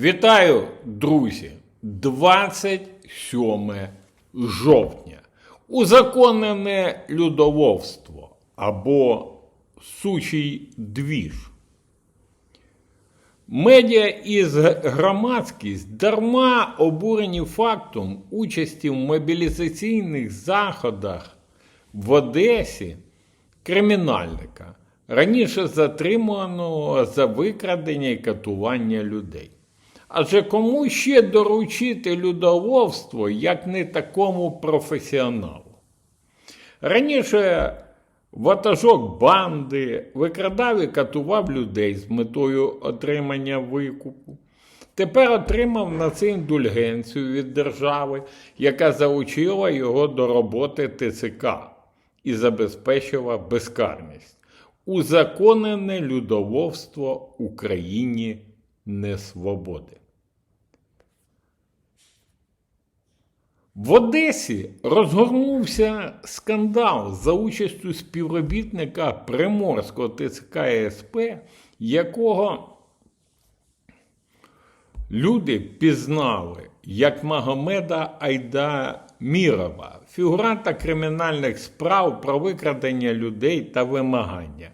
Вітаю, друзі! 27 жовтня. Узаконене людововство або сучий двіж. Медіа і громадськість дарма обурені фактом участі в мобілізаційних заходах в Одесі кримінальника, раніше затриманого за викрадення і катування людей. Адже кому ще доручити людоловство, як не такому професіоналу? Раніше ватажок банди викрадав і катував людей з метою отримання викупу. Тепер отримав на це індульгенцію від держави, яка заучила його до роботи ТЦК і забезпечила безкарність. Узаконене людоловство Україні несвободи. В Одесі розгорнувся скандал за участю співробітника Приморського ТЦК СП, якого люди пізнали як Магомеда Айдамірова, фігуранта кримінальних справ про викрадення людей та вимагання.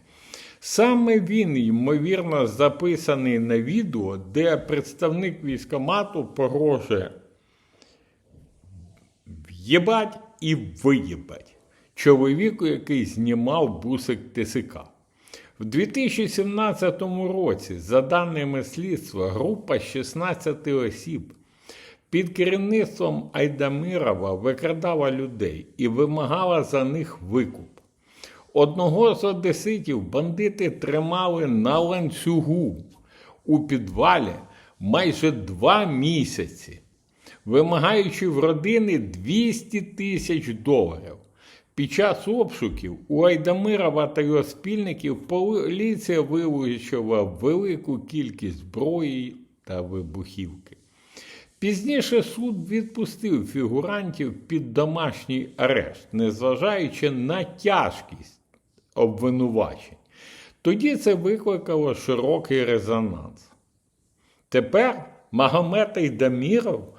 Саме він, ймовірно, записаний на відео, де представник військомату погрожує в'єбать і виїбать чоловіку, який знімав бусик ТСК. В 2017 році, за даними слідства, група 16 осіб під керівництвом Айдамирова викрадала людей і вимагала за них викуп. Одного з одеситів бандити тримали на ланцюгу у підвалі майже два місяці, вимагаючи в родини 200 тисяч доларів. Під час обшуків у Айдамирова та його спільників поліція вилучила велику кількість зброї та вибухівки. Пізніше суд відпустив фігурантів під домашній арешт, незважаючи на тяжкість обвинувачень. Тоді це викликало широкий резонанс. Тепер Магомед Айдаміров,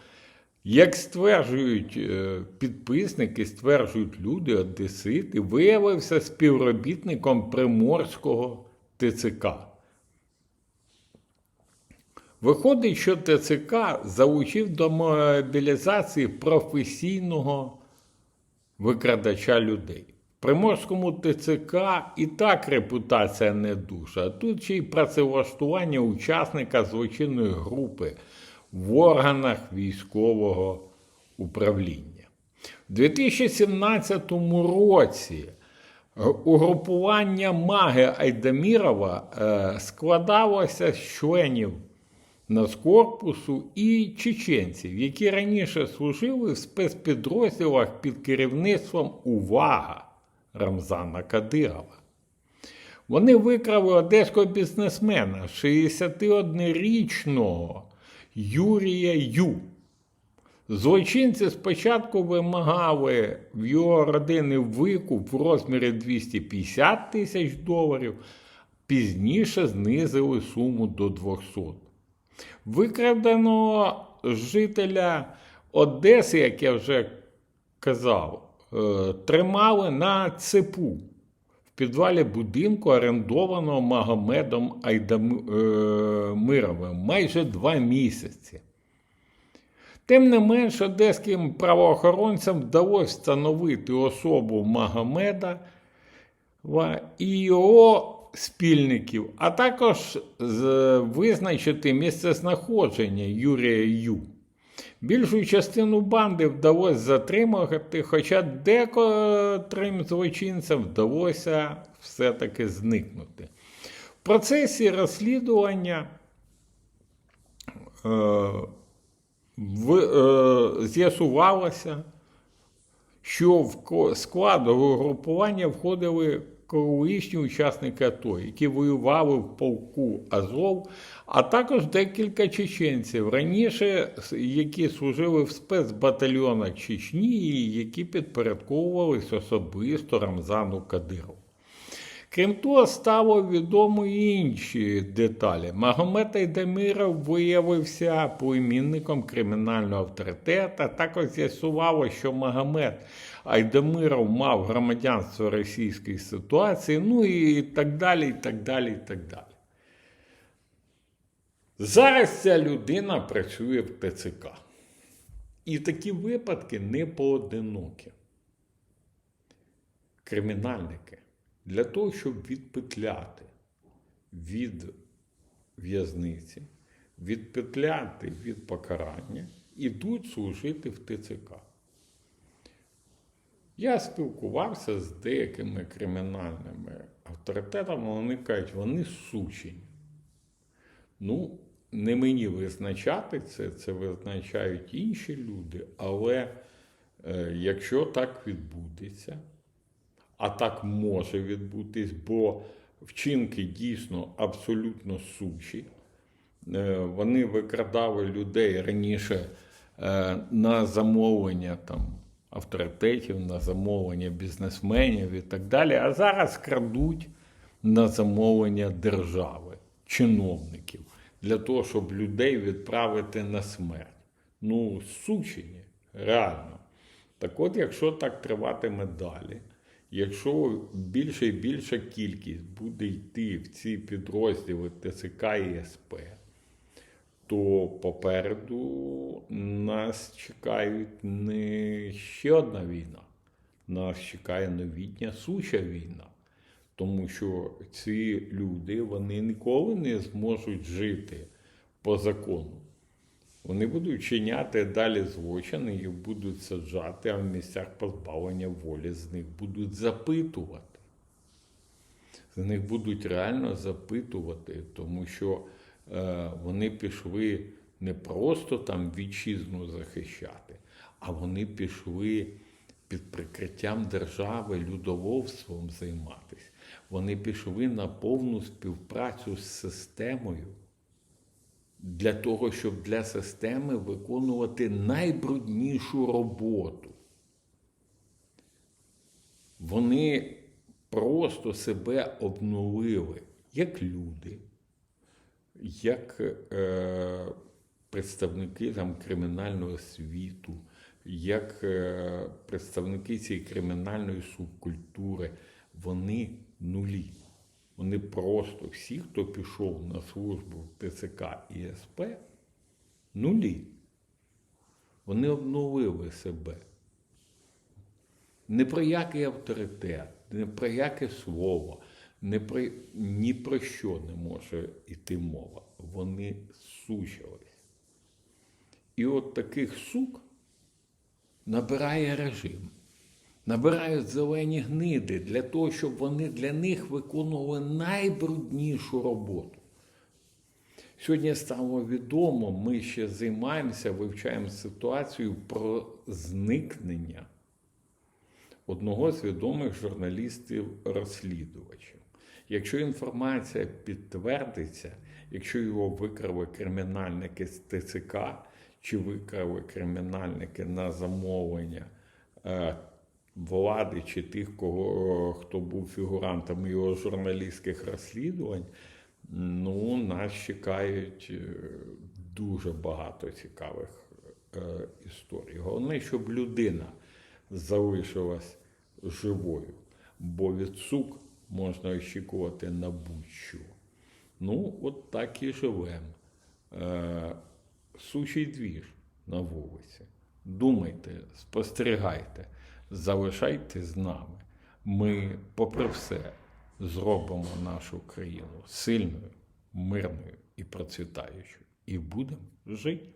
як стверджують е, підписники, стверджують люди, одесити, виявився співробітником Приморського ТЦК. Виходить, що ТЦК залучив до мобілізації професійного викрадача людей. Приморському ТЦК і так репутація не дуже, тут ще й працевлаштування учасника злочинної групи в органах військового управління. У 2017 році угрупування маги Айдамірова е, складалося з членів Нацкорпусу і чеченців, які раніше служили в спецпідрозділах під керівництвом Увага Рамзана Кадирова. Вони викрали одеського бізнесмена 61-річного Юрія Ю. Злочинці спочатку вимагали в його родини викуп в розмірі 250 тисяч доларів, пізніше знизили суму до 200. Викраденого жителя Одеси, як я вже казав, тримали на цепу в підвалі будинку, орендованого Магомедом Айдамировим майже два місяці. Тим не менш, одеським правоохоронцям вдалося встановити особу Магомеда і його спільників, а також визначити місцезнаходження Юрія Ю. Більшу частину банди вдалося затримати, хоча декотрим злочинцям вдалося все-таки зникнути. В процесі розслідування е, в, е, з'ясувалося, що в склад угрупування входили колишні учасники АТО, які воювали в полку Азов, а також декілька чеченців, раніше які служили в спецбатальйонах Чечні, і які підпорядковувались особисто Рамзану Кадирову. Крім того, стало відомо і інші деталі. Магомед Айдаміров виявився племінником кримінального авторитета. Також з'ясувало, що Магомед Айдамиров мав громадянство російської ситуації, ну і так далі, і так далі, і так далі. Зараз ця людина працює в ТЦК. І такі випадки не поодинокі. Кримінальники для того, щоб відпетляти від в'язниці, відпетляти від покарання, ідуть служити в ТЦК. Я спілкувався з деякими кримінальними авторитетами, вони кажуть, вони сучені. Ну, не мені визначати це, це визначають інші люди, але е, якщо так відбудеться, а так може відбутись, бо вчинки дійсно абсолютно сучі. Е, Вони викрадали людей раніше е, на замовлення там, авторитетів, на замовлення бізнесменів і так далі, а зараз крадуть на замовлення держави, чиновників, для того, щоб людей відправити на смерть. Ну, сучені, реально. Так от, якщо так триватиме далі, якщо більша і більша кількість буде йти в ці підрозділи ТЦК і СП, то попереду нас чекають не ще одна війна, нас чекає новітня суча війна. Тому що ці люди вони ніколи не зможуть жити по закону. Вони будуть чиняти далі злочини, їх будуть саджати, а в місцях позбавлення волі з них будуть запитувати. З них будуть реально запитувати, тому що вони пішли не просто там вітчизну захищати, а вони пішли під прикриттям держави людоловством займатися. Вони пішли на повну співпрацю з системою для того, щоб для системи виконувати найбруднішу роботу. Вони просто себе обнулили як люди, як е, представники там, кримінального світу, як е, представники цієї кримінальної субкультури. Вони нулі. Вони просто всі, хто пішов на службу в ТЦК і СП, нулі. Вони обновили себе. Не про який авторитет, не про яке слово, не про, ні про що не може йти мова. Вони сучились. І от таких сук набирає режим набирають зелені гниди для того, щоб вони для них виконували найбруднішу роботу. Сьогодні стало відомо, ми ще займаємося, вивчаємо ситуацію про зникнення одного з відомих журналістів-розслідувачів. Якщо інформація підтвердиться, якщо його викрали кримінальники з ТЦК чи викрали кримінальники на замовлення е, влади чи тих, кого, хто був фігурантами його журналістських розслідувань, ну, нас чекають е, дуже багато цікавих е, історій. Головне, щоб людина залишилась живою, бо від сук можна очікувати на будь-що. Ну, от так і живемо. Е, сучий двіж на вулиці. Думайте, спостерігайте залишайтесь з нами. Ми, попри все, зробимо нашу країну сильною, мирною і процвітаючою. І будемо жити.